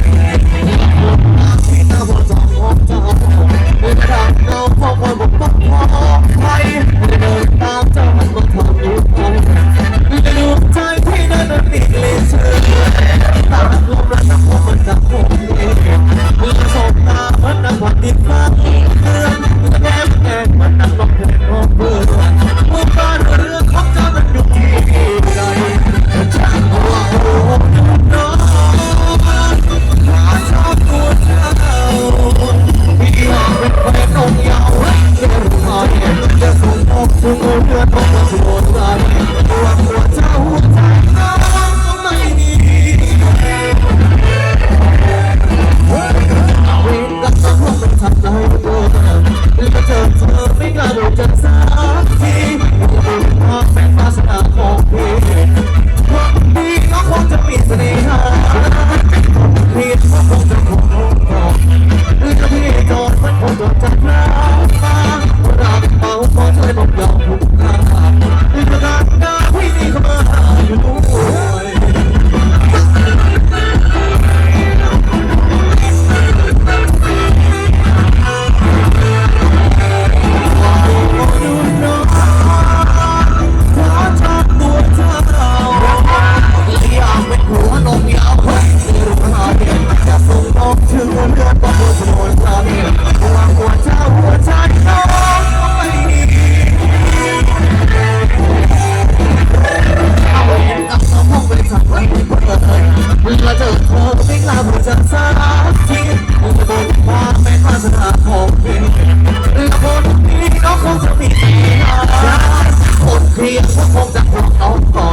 Thank you. คนเคลียร์ก็คงจะพร้อมก่อ